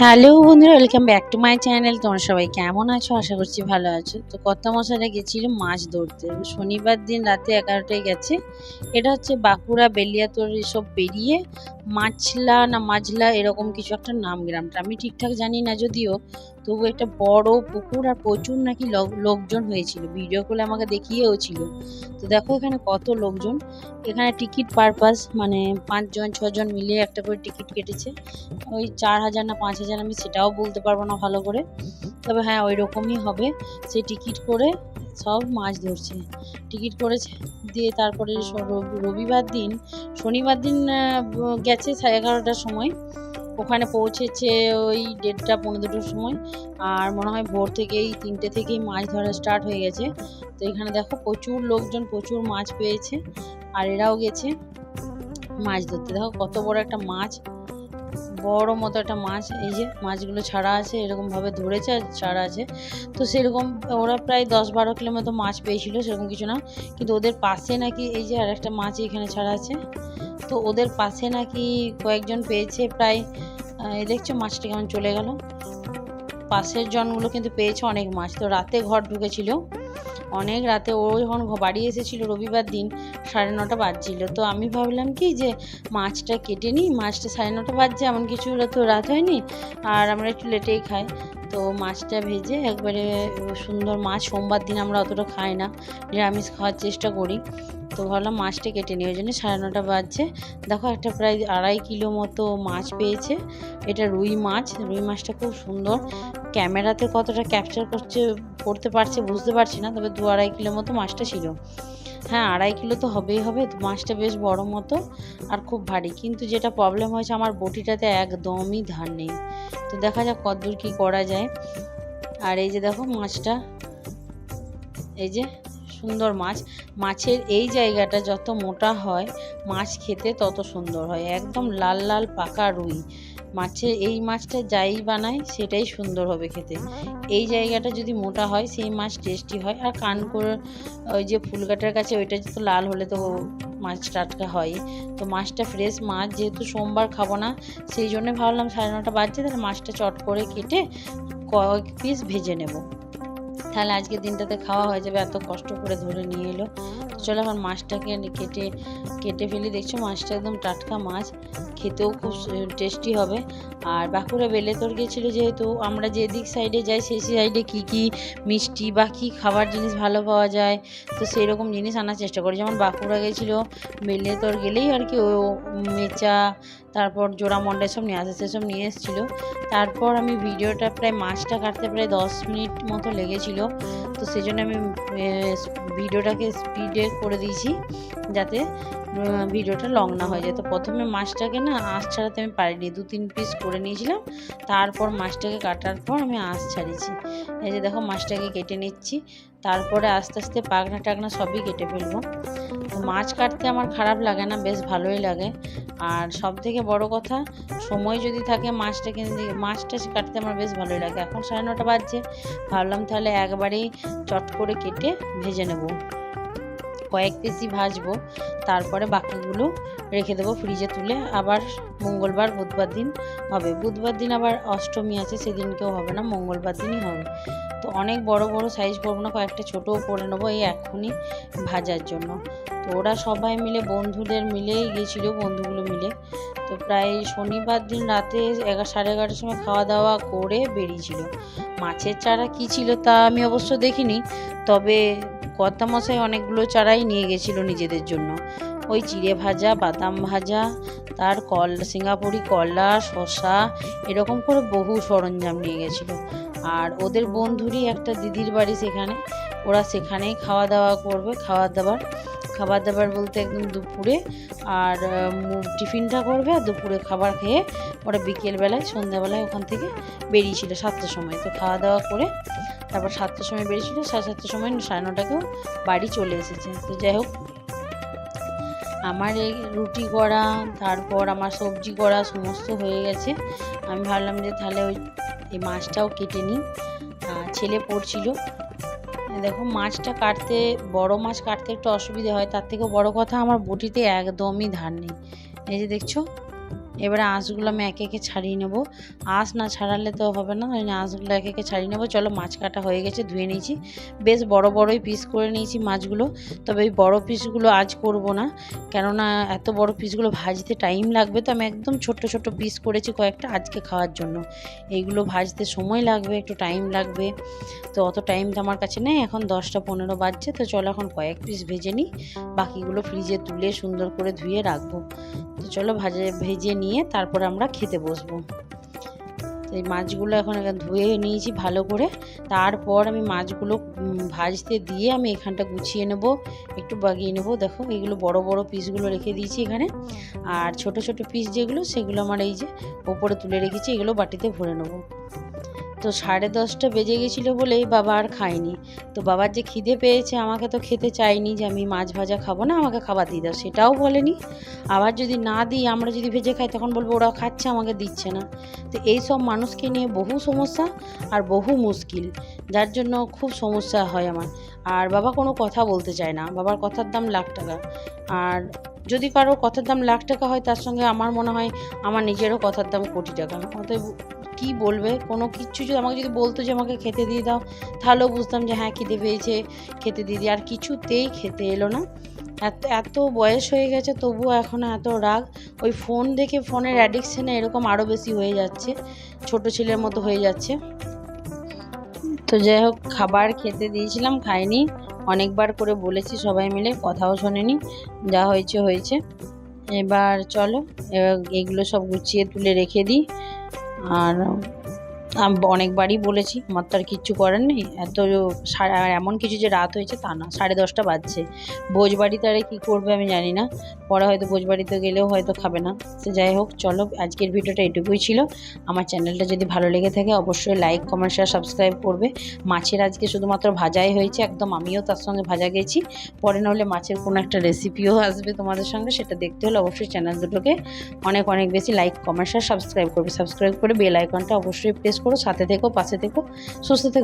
Hello বন্ধুরা, welcome back to my channel. তোমরা সবাই কেমন আছো? আশা করছি ভালো আছো। তো কত মশাইরা গেছিল মাছ ধরতে। শনিবার দিন রাতে এগারোটায় গেছে। এটা হচ্ছে বাঁকুড়া বেলিয়াতোর এসব পেরিয়ে মাছলা না মাঝলা এরকম কিছু একটা নাম গ্রামটা। আমি ঠিকঠাক জানি না, যদিও তবু একটা বড় পুকুর আর প্রচুর নাকি লোকজন হয়েছিল। ভিডিও কলে আমাকে দেখিয়েও ছিল। তো দেখো এখানে কত লোকজন। এখানে টিকিট পারপাস মানে পাঁচজন, ছজন মিলিয়ে একটা করে টিকিট কেটেছে। ওই চার হাজার না পাঁচ হাজার আমি সেটাও বলতে পারব না ভালো করে। তবে হ্যাঁ ওই রকমই হবে। সেই টিকিট করে সব মাছ ধরছে। টিকিট করেছে। দিয়ে তারপরে স- রবিবার দিন, শনিবার দিন গেছে এগারোটার সময়। ওখানে পৌঁছেছে ওই দেড়টা পনেরো দুটোর সময়। আর মনে হয় ভোর থেকেই, তিনটে থেকেই মাছ ধরা স্টার্ট হয়ে গেছে। তো এখানে দেখো প্রচুর লোকজন, প্রচুর মাছ পেয়েছে। আর এরাও গেছে মাছ ধরতে। দেখো কত বড় একটা মাছ। বড় মতো একটা মাছ, এই যে মাছগুলো ছাড়া আছে এরকমভাবে ধরেছে আর ছাড়া আছে। তো সেরকম ওরা প্রায় দশ বারো কিলো মতো মাছ পেয়েছিল, সেরকম কিছু না। কিন্তু ওদের পাশে নাকি এই যে আর একটা মাছ এখানে ছাড়া আছে। তো ওদের পাশে নাকি কয়েকজন পেয়েছে, প্রায় এই দেখছ মাছটা কেমন চলে গেল। পাশের জনগুলো কিন্তু পেয়েছে অনেক মাছ। তো রাতে ঘর ঢুকেছিল। অনেক রাতে ও যখন বাড়ি এসেছিল রবিবার দিন সাড়ে নটা বাজছিল। তো আমি ভাবলাম কি যে মাছটা কেটে নিই, মাছটা সাড়ে নটা বাজছে, এমন কিছু তো রাত হয়নি, আর আমরা একটু লেটেই খাই। তো মাছটা ভেজে একবারে সুন্দর মাছ, সোমবার দিন আমরা অতটা খাই না, নিরামিষ খাওয়ার চেষ্টা করি। তো ভাবলাম মাছটা কেটে নিই, ওই জন্য সাড়ে নটা বাজছে। দেখো একটা প্রায় আড়াই কিলো মতো মাছ পেয়েছে, এটা রুই মাছ, রুই মাছটা খুব সুন্দর। ক্যামেরাতে কতটা ক্যাপচার করছে, করতে পারছে বুঝতে পারছি না, তবে দু আড়াই কিলো মতো মাছটা ছিল। হ্যাঁ আড়াই কিলো তো হবেই হবে মাছটা বেশ বড় মতো আর খুব ভারী। কিন্তু যেটা প্রবলেম হয়েছে, আমার বটিটাতে একদমই ধার নেই। তো দেখা যাক কতদূর কী করা যায়। আর এই যে দেখো মাছটা, এই যে সুন্দর মাছ। মাছের এই জায়গাটা যত মোটা হয়, মাছ খেতে তত সুন্দর হয়। একদম লাল লাল পাকা রুই। মাছের এই মাছটা যাই বানায় সেটাই সুন্দর হবে খেতে। এই জায়গাটা যদি মোটা হয়, সেই মাছ টেস্টি হয়। আর কান করে ওই যে ফুলকাটার কাছে, ওইটা তো লাল হলে তো মাছ টাটকা হয়। তো মাছটা ফ্রেশ মাছ, যেহেতু সোমবার খাব না, সেই জন্য ভাবলাম সাড়ে নটা বাজছে, তাহলে মাছটা চট করে কেটে কয়েক পিস ভেজে নেব। তাহলে আজকে দিনটাতে খাওয়া হয়ে যাবে, এত কষ্ট করে ধরে নিয়ে এলো। চলো এখন মাছটাকে কেটে কেটে ফেলি। দেখছ, মাছটা একদম টাটকা মাছ। খেতেও খুব টেস্টি হবে। আর বাঁকুড়া বেলেতর গেছিল যেহেতু, আমরা যেদিক সাইডে যাই, সেই সাইডে কী কী মিষ্টি বা কী খাবার জিনিস ভালো পাওয়া যায়, তো সেই রকম জিনিস আনার চেষ্টা করি। যেমন বাঁকুড়া গেছিল, বেলেতর গেলেই আর কি ও মেচা, তারপর জোড়া মন্ডা সব নিয়ে আসে, সেসব নিয়ে এসেছিল। তারপর আমি ভিডিওটা প্রায় মাছটা কাটতে প্রায় দশ মিনিট মতো লেগেছিল। তো সেই জন্য আমি ভিডিওটাকে স্পিডে করে দিয়েছি যাতে ভিডিওটা লং না হয়ে যায়। তো প্রথমে মাছটাকে না আঁশ ছাড়াতে আমি পারিনি, দু তিন পিস করে নিয়েছিলাম। তারপর মাছটাকে কাটার পর আমি আঁশ ছাড়িয়েছি। এই যে দেখো মাছটাকে কেটে নিচ্ছি। তারপরে আস্তে আস্তে পাখনা টাকনা সবই কেটে ফেলব। মাছ কাটতে আমার খারাপ লাগে না, বেশ ভালোই লাগে। আর সব থেকে বড় কথা, সময় যদি থাকে মাছটা কিনে মাছটা কাটতে আমার বেশ ভালোই লাগে। এখন সাড়ে নটা বাজছে। ভাবলাম তাহলে একবারেই চট করে কেটে ভেজে নেব। কয়েক পিসই ভাজবো, তারপরে বাকিগুলো রেখে দেবো ফ্রিজে তুলে। আবার মঙ্গলবার, বুধবার দিন হবে। বুধবার দিন আবার অষ্টমী আছে, সেদিনকেও হবে না, মঙ্গলবার দিনই হবে। তো অনেক বড় বড় সাইজ করব না, কয়েকটা ছোটও করে নেব এই এখনই ভাজার জন্য। তো ওরা সবাই মিলে, বন্ধুদের মিলেই গেছিল বন্ধুগুলো মিলে। তো প্রায় শনিবার দিন রাতে এগারো, সাড়ে এগারোটার সময় খাওয়া দাওয়া করে বেরিয়েছিল। মাছের চারা কী ছিল তা আমি অবশ্য দেখিনি, তবে কর্তামশাই অনেকগুলো চারাই নিয়ে গেছিল নিজেদের জন্য। ওই চিড়ে ভাজা, বাদাম ভাজা, তার কল, সিঙ্গাপুরি কলা, শসা, এরকম করে বহু সরঞ্জাম নিয়ে গেছিল। আর ওদের বন্ধুরই একটা দিদির বাড়ি সেখানে। ওরা সেখানেই খাওয়া দাওয়া করবে খাওয়া দাওয়ার খাবার দাবার বলতে একদম দুপুরে আর টিফিনটা করবে আর দুপুরে খাবার খেয়ে ওরা বিকেলবেলায়, সন্ধ্যাবেলায় ওখান থেকে বেরিয়েছিল সাতটার সময়। তো খাওয়া দাওয়া করে তারপর সাতটার সময় বেরিয়েছিল, সাড়ে সাতটার সময় সাড়ে নটাকেও বাড়ি চলে এসেছে। তো যাই হোক, আমার এই রুটি করা, তারপর আমার সবজি করা সমস্ত হয়ে গেছে। আমি ভাবলাম যে তাহলে ওই এই মাছটাও কেটে নিই। ছেলে পড়ছিল। দেখো, মাছটা কাটতে, বড় মাছ কাটতে একটু অসুবিধা হয়, তার থেকেও বড় কথা, আমার বটিতে একদমই ধার নেই। এই যে দেখছ এবারে আঁশগুলো আমি একে একে ছাড়িয়ে নেব। আঁশ না ছাড়ালে তো হবে না, ওই আঁশগুলো একে একে ছাড়িয়ে নেব। চলো মাছ কাটা হয়ে গেছে, ধুয়ে নিয়েছি। বেশ বড় বড়ই পিস করে নিয়েছি মাছগুলো, তবে এই বড় পিসগুলো আজ করব না। কেননা এত বড় পিসগুলো ভাজতে টাইম লাগবে, তো আমি একদম ছোট্ট ছোট্ট পিস করেছি কয়েকটা আজকে খাওয়ার জন্য। এইগুলো ভাজতে সময় লাগবে, একটু টাইম লাগবে। তো অত টাইম তো আমার কাছে নেই, এখন দশটা পনেরো বাজছে, তো চলো এখন কয়েক পিস ভেজে নিই। বাকিগুলো ফ্রিজে তুলে সুন্দর করে ধুয়ে রাখব। তো চলো ভাজে, ভেজে নিয়ে তারপর আমরা খেতে বসবো। এই মাছগুলো এখন এখানে ধুয়ে নিয়েছি ভালো করে। তারপর আমি মাছগুলো ভাজতে দিয়ে আমি এখানটা গুছিয়ে নেব, একটু বাগিয়ে নেব। দেখো, এগুলো বড় বড় পিসগুলো রেখে দিয়েছি এখানে। আর ছোট ছোট পিস যেগুলো, সেগুলো আমার এই যে ওপরে তুলে রেখেছি, এগুলো বাটিতে ভরে নেব। তো সাড়ে দশটা বেজে গেছিল বলেই বাবা আর খায়নি। তো বাবার যে খিদে পেয়েছে, আমাকে তো খেতে চাইনি যে আমি মাছ ভাজা খাব না, আমাকে খাবার দিয়ে দাও। সেটাও বলেনি। আবার যদি না দিই, আমরা যদি ভেজে খাই, তখন বলব ওরা খাচ্ছে, আমাকে দিচ্ছে না। তো এই সব মানুষকে নিয়ে বহু সমস্যা আর বহু মুশকিল, যার জন্য খুব সমস্যা হয় আমার। আর বাবা কোনো কথা বলতে চায় না। বাবার কথার দাম লাখ টাকা। আর যদি কারও কথার দাম লাখ টাকা হয়, তার সঙ্গে আমার মনে হয় আমার নিজেরও কথার দাম কোটি টাকা। অতএব কী বলবে? কোনো কিচ্ছু যদি আমাকে যদি বলতো যে আমাকে খেতে দিয়ে দাও, তাহলেও বুঝতাম যে হ্যাঁ খিদে পেয়েছে, খেতে দিয়ে দিই আর কিছুতেই খেতে এলো না। এত এত বয়স হয়ে গেছে, তবুও এখনও এত রাগ। ওই ফোন দেখে ফোনের অ্যাডিকশানে এরকম আরও বেশি হয়ে যাচ্ছে, ছোট ছেলের মতো হয়ে যাচ্ছে। তো যাই হোক, খাবার খেতে দিয়েছিলাম, খাইনি। অনেকবার করে বলেছি সবাই মিলে, কথাও শোনেনি। যা হয়েছে হয়েছে। এবার চলো, এবার এগুলো সব গুছিয়ে তুলে রেখে দিই। আর আমি অনেকবারই বলেছি আমার তো আর কিচ্ছু করার নেই। এত এমন কিছু যে রাত হয়েছে তা না, সাড়ে দশটা বাজছে। ভোজবাড়িতে আরে কী করবে আমি জানি না। পরে হয়তো ভোজবাড়িতে গেলেও হয়তো খাবে না। তো যাই হোক, চলো আজকের ভিডিওটা এটুকুই ছিল। আমার চ্যানেলটা যদি ভালো লেগে থাকে, অবশ্যই লাইক, কমেন্ট, শেয়ার, সাবস্ক্রাইব করবে। মাছের আজকে শুধুমাত্র ভাজাই হয়েছে, একদম আমিও তার সঙ্গে ভাজা গেছি পরে নাহলে মাছের কোনো একটা রেসিপিও আসবে তোমাদের সঙ্গে, সেটা দেখতে হলে অবশ্যই চ্যানেল দুটোকে অনেক অনেক বেশি লাইক, কমেন্ট, শেয়ার, সাবস্ক্রাইব করবে। সাবস্ক্রাইব করে বেল আইকনটা অবশ্যই প্রেস করো সাথে থেকো পাশে থেকো সুস্থ থেকো।